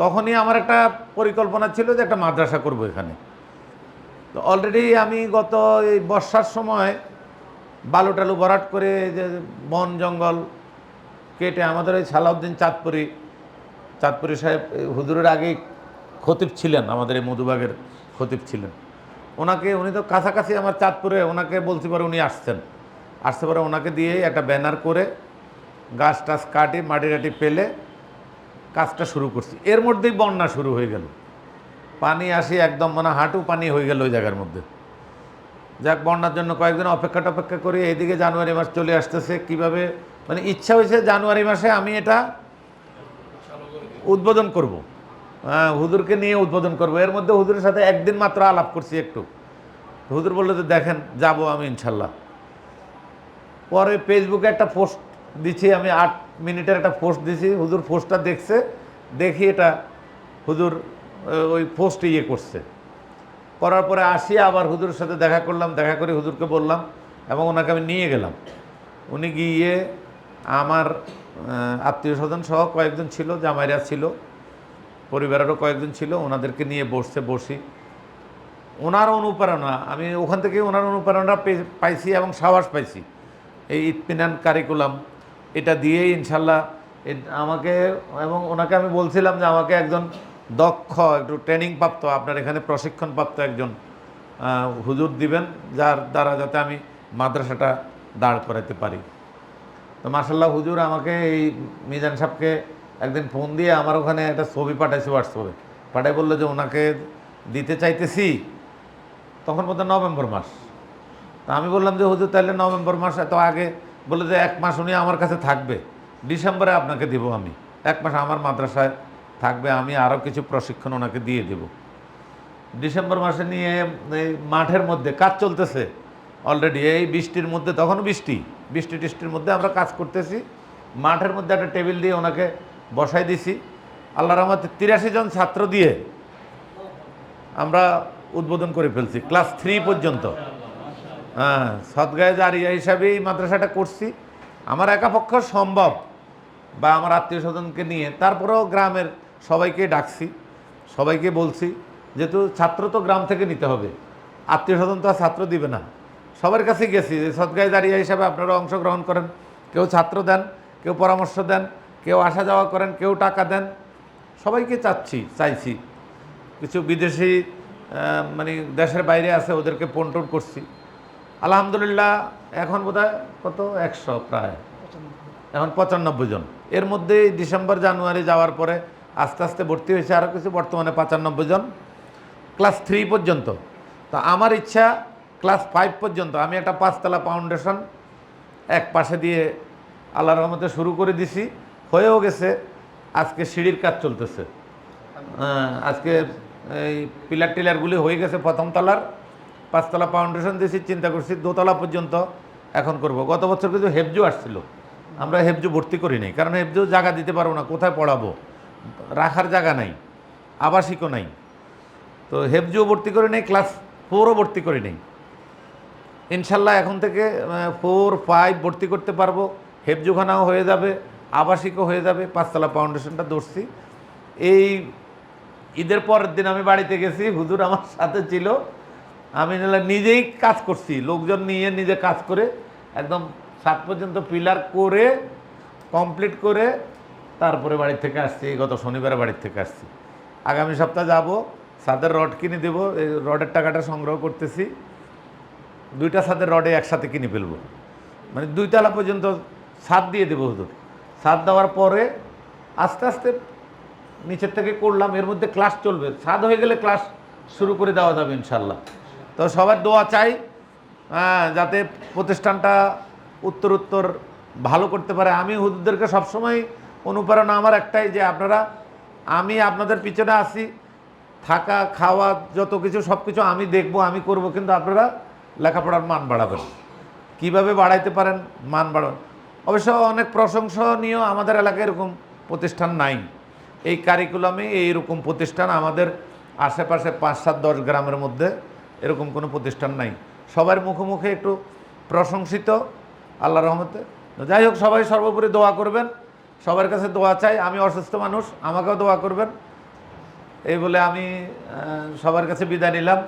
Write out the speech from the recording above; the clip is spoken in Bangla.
তখনই আমার একটা পরিকল্পনা ছিল যে একটা মাদ্রাসা করব এখানে। তো অলরেডি আমি গত এই বর্ষার সময় বালু টালু ভরাট করে যে বন জঙ্গল কেটে আমাদের ওই সালাউদ্দিন চাঁদপুরি চাঁদপুরি সাহেব হুজুরের আগেই খতিব ছিলেন, আমাদের এই মধুবাগের খতিব ছিলেন। ওনাকে, উনি তো কাছাকাছি আমার চাঁদপুরে, ওনাকে বলতে পারে উনি আসছেন। আসতে পারে ওনাকে দিয়ে একটা ব্যানার করে গাছ টাছ কাটি মাটি টাটি পেলে কাজটা শুরু করছি। এর মধ্যেই বন্যা শুরু হয়ে গেল। পানি আসি একদম মানে হাঁটু পানি হয়ে গেল ওই জায়গার মধ্যে। যাক, বন্যার জন্য কয়েকদিন অপেক্ষা টপেক্ষা করি এইদিকে জানুয়ারি মাস চলে আসতেছে। কীভাবে? মানে ইচ্ছা হয়েছে জানুয়ারি মাসে আমি এটা উদ্বোধন করব। হ্যাঁ হুজুরকে নিয়ে উদ্বোধন করব। এর মধ্যে হুদুরের সাথে একদিন মাত্র আলাপ করছি একটু। হুদুর বলল যে, দেখেন, যাব আমি ইনশাল্লাহ। পরে ফেসবুকে একটা পোস্ট দিচ্ছি, আমি আট মিনিটের একটা পোস্ট দিছি, হুজুর পোস্টটা দেখছে, দেখি এটা হুজুর ওই পোস্ট ইয়ে করছে। করার পরে আসি, আবার হুজুরের সাথে দেখা করলাম, দেখা করে হুজুরকে বললাম এবং ওনাকে আমি নিয়ে গেলাম। উনি গিয়ে আমার আত্মীয় স্বজন সহ কয়েকজন ছিল, জামাইরা ছিল, পরিবারেরও কয়েকজন ছিল, ওনাদেরকে নিয়ে বসছে, বসি। ওনার অনুপ্রেরণা, আমি ওখান থেকে ওনার অনুপ্রেরণা পাইছি এবং সাহস পাইছি। এই ইতমিনান কারিকুলাম এটা দিয়েই ইনশাল্লাহ আমাকে এবং ওনাকে আমি বলছিলাম যে আমাকে একজন দক্ষ, একটু ট্রেনিং প্রাপ্ত আপনার এখানে প্রশিক্ষণ প্রাপ্ত একজন হুজুর দিবেন, যার দ্বারা যাতে আমি মাদ্রাসাটা দাঁড় করাতে পারি। তো মার্শাল্লাহ হুজুর আমাকে এই মিজান সাহেবকে একদিন ফোন দিয়ে আমার ওখানে একটা ছবি পাঠাইছে হোয়াটসঅ্যাপে। পাঠাই বলল যে ওনাকে দিতে চাইতেছি, তখন বলতে নভেম্বর মাস। তা আমি বললাম যে হুজুর তাহলে নভেম্বর মাস, এত আগে বলে যে এক মাস উনি আমার কাছে থাকবে। ডিসেম্বরে আপনাকে দিব আমি। এক মাস আমার মাদ্রাসায় থাকবে, আমি আরও কিছু প্রশিক্ষণ ওনাকে দিয়ে দেব। ডিসেম্বর মাসে নিয়ে এই মাঠের মধ্যে কাজ চলতেছে। অলরেডি এই বৃষ্টির মধ্যে তখন বৃষ্টি। বৃষ্টি টিষ্টির মধ্যে আমরা কাজ করতেছি। মাঠের মধ্যে একটা টেবিল দিয়ে ওনাকে বসাই দিছি। আল্লাহ রহমতে তিরাশি জন ছাত্র দিয়ে আমরা উদ্বোধন করে ফেলছি, ক্লাস থ্রি পর্যন্ত। হ্যাঁ সদগায়ে জারিয়া হিসাবে এই মাদ্রাসাটা করছি, আমার একা পক্ষ সম্ভব বা আমার আত্মীয় স্বজনকে নিয়ে। তারপরেও গ্রামের সবাইকে ডাকছি, সবাইকে বলছি, যেহেতু ছাত্র তো গ্রাম থেকে নিতে হবে, আত্মীয় স্বজন তো আর ছাত্র দিবে না। সবার কাছে গেছি যে সদগায়ে দাঁড়িয়ে হিসাবে আপনারা অংশগ্রহণ করেন, কেউ ছাত্র দেন, কেউ পরামর্শ দেন, কেউ আসা যাওয়া করেন, কেউ টাকা দেন, সবাইকে চাচ্ছি, চাইছি। কিছু বিদেশি মানে দেশের বাইরে আছে, ওদেরকে পন্টন করছি। আলহামদুলিল্লাহ এখন বোধহয় কত? একশো প্রায়। এখন পঁচানব্বই জন। এর মধ্যে ডিসেম্বর জানুয়ারি যাওয়ার পরে আস্তে আস্তে ভর্তি হয়েছে আরও কিছু বর্তমানে পঁচানব্বই জন। ক্লাস থ্রি পর্যন্ত। তো আমার ইচ্ছা ক্লাস ফাইভ পর্যন্ত। আমি একটা পাঁচতলা ফাউন্ডেশন এক পাশে দিয়ে আল্লাহর রহমতে শুরু করে দিছি। হয়েও গেছে। আজকে সিঁড়ির কাজ চলতেছে। হ্যাঁ, আজকে এই পিলার টিলারগুলি হয়ে গেছে প্রথম তলার। পাঁচতলা ফাউন্ডেশন দিয়েছি চিন্তা করছি দোতলা পর্যন্ত এখন করব। গত বছর কিন্তু হেফজু আসছিল। আমরা হেফজু ভর্তি করি নাই। কারণ হেফজু জায়গা দিতে পারব না, কোথায় পড়াবো? রাখার জায়গা নাই, আবাসিকও নাই। তো হেফজুও ভর্তি করে নেই ক্লাস ফোরও ভর্তি করে নেই। ইনশাল্লাহ এখন থেকে ফোর ফাইভ ভর্তি করতে পারব। হেফজুখানাও হয়ে যাবে, আবাসিকও হয়ে যাবে। পাঁচতলা ফাউন্ডেশনটা ধরছি। এই ঈদের পরের দিন আমি বাড়িতে গেছি, হুজুর আমার সাথে ছিল। আমি নিজেই কাজ করছি। লোকজন নিয়ে নিজে কাজ করে একদম সাত পর্যন্ত পিলার করে কমপ্লিট করে তারপরে বাড়ি থেকে আসছি গত শনিবারে বাড়ির থেকে আসছি। আগামী সপ্তাহে যাব, সাদের রড কিনে দেবো, এই রডের টাকাটা সংগ্রহ করতেছি। দুইটা ছাদের রডে একসাথে কিনে ফেলব। মানে দুই তলা পর্যন্ত ছাদ দিয়ে দেবো হুজুর। ছাদ দেওয়ার পরে আস্তে আস্তে নিচের থেকে করলাম, এর মধ্যে ক্লাস চলবে। ছাদ হয়ে গেলে ক্লাস শুরু করে দেওয়া যাবে ইনশাল্লাহ। তো সবার দোয়া চাই হ্যাঁ, যাতে প্রতিষ্ঠানটা উত্তর উত্তর ভালো করতে পারে। আমি হুজুরদেরকে সবসময় অনুপ্রেরণা আমার একটাই যে আপনারা আমি আপনাদের পিছনে আসি থাকা খাওয়া যত কিছু সব কিছু আমি দেখব আমি করব কিন্তু আপনারা লেখাপড়ার মান বাড়াবেন। কীভাবে বাড়াইতে পারেন মান বাড়ান অবশ্য অনেক প্রশংসনীয় আমাদের এলাকায় এরকম প্রতিষ্ঠান নাই। এই কারিকুলামে এইরকম প্রতিষ্ঠান আমাদের আশেপাশে পাঁচ সাত দশ গ্রামের মধ্যে এরকম কোনো প্রতিষ্ঠান নাই। সবার মুখে মুখে একটু প্রশংসিত, আল্লাহ রহমতে। যাই হোক, সবাই সর্বোপরি দোয়া করবেন। সবার কাছে দোয়া চাই, আমি অসুস্থ মানুষ, আমাকেও দোয়া করবেন। এই বলে আমি সবার কাছে বিদায় নিলাম।